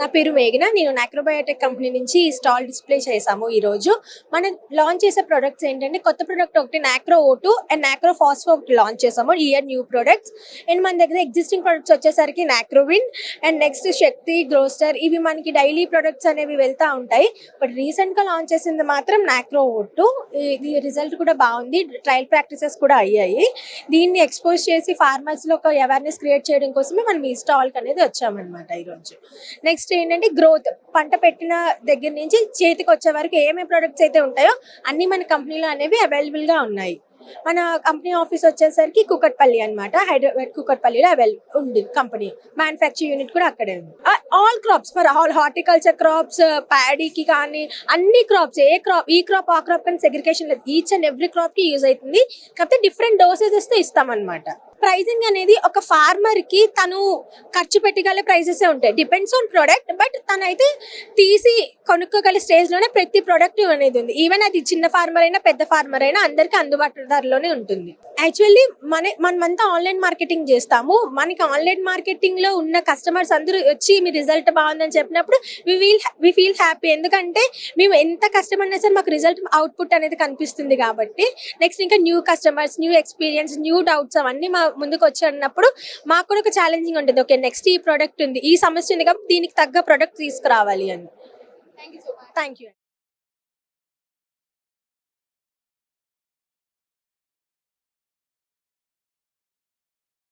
నా పేరు మేఘన. నేను నాక్రోబయోటెక్ కంపెనీ నుంచి ఈ స్టాల్ డిస్ప్లే చేసాము ఈ రోజు మనం లాంచ్ చేసే ప్రొడక్ట్స్ ఏంటంటే కొత్త ప్రొడక్ట్ ఒకటి నాక్రో ఓ టూ అండ్ నాక్రో ఫాస్ఫో ఒకటి లాంచ్ చేసాము ఇయర్ న్యూ ప్రొడక్ట్స్ అండ్ మన దగ్గర ఎగ్జిస్టింగ్ ప్రొడక్ట్స్ వచ్చేసరికి నాక్రోవిన్ అండ్ నెక్స్ట్ శక్తి గ్రోస్టర్ ఇవి మనకి డైలీ ప్రొడక్ట్స్ అనేవి వెళ్తూ ఉంటాయి. బట్ రీసెంట్గా లాంచ్ చేసింది మాత్రం నాక్రో ఓ టూ ఇది రిజల్ట్ కూడా బాగుంది. ట్రయల్ ప్రాక్టీసెస్ కూడా అయ్యాయి. దీన్ని ఎక్స్పోజ్ చేసి ఫార్మర్స్లో ఒక అవేర్నెస్ క్రియేట్ చేయడం కోసమే మనం ఈ స్టాల్ అనేది వచ్చామన్నమాట ఈరోజు. నెక్స్ట్ ఏంటంటే గ్రోత్. పంట పెట్టిన దగ్గర నుంచి చేతికి వచ్చే వరకు ఏమేమి ప్రొడక్ట్స్ అయితే ఉంటాయో అన్ని మన కంపెనీలో అనేవి అవైలబుల్గా ఉన్నాయి. మన కంపెనీ ఆఫీస్ వచ్చేసరికి కుకట్పల్లి అన్నమాట. హైదరాబాద్ కుకట్పల్లిలో అవైల్ ఉంది కంపెనీ. మ్యానుఫ్యాక్చర్ యూనిట్ కూడా అక్కడే ఉంది. All crops for all horticulture crops ప్యాడీకి కానీ అన్ని క్రాప్స్ ఏ క్రాప్ ఈ క్రాప్ ఆ క్రాప్ కానీ సెగ్రికేషన్ లేదు. ఈచ్ అండ్ ఎవ్రీ క్రాప్కి యూజ్ అవుతుంది. కాకపోతే డిఫరెంట్ డోసెస్తో ఇస్తామన్నమాట. ప్రైజింగ్ అనేది ఒక ఫార్మర్కి తను ఖర్చు పెట్టగల ప్రైజెస్ ఉంటాయి. డిపెండ్స్ ఆన్ ప్రోడక్ట్ బట్ తనైతే తీసి కొనుక్కోగల స్టేజ్లోనే ప్రతి ప్రోడక్ట్ అనేది ఉంది. ఈవెన్ అది చిన్న ఫార్మర్ అయినా పెద్ద ఫార్మర్ అయినా అందరికి అందుబాటు ధరలోనే ఉంటుంది. యాక్చువల్లీ మన మనమంతా ఆన్లైన్ మార్కెటింగ్ చేస్తాము. మనకి ఆన్లైన్ మార్కెటింగ్లో ఉన్న కస్టమర్స్ అందరూ వచ్చి మీ రిజల్ట్ బాగుందని చెప్పినప్పుడు we feel we feel happy ఎందుకంటే మేము ఎంత కస్టమర్ సరే మాకు రిజల్ట్ అవుట్పుట్ అనేది కనిపిస్తుంది కాబట్టి నెక్స్ట్ ఇంకా new customers new experience new doubts అవన్నీ మా ముందుకు వచ్చి అన్నప్పుడు మాకు కూడా ఒక ఛాలెంజింగ్ ఉంటుంది. ఓకే నెక్స్ట్ ఈ ప్రోడక్ట్ ఉంది. ఈ సమస్య ఉంది కాబట్టి దీనికి తగ్గ ప్రోడక్ట్ తీసుకురావాలి అని. Thank you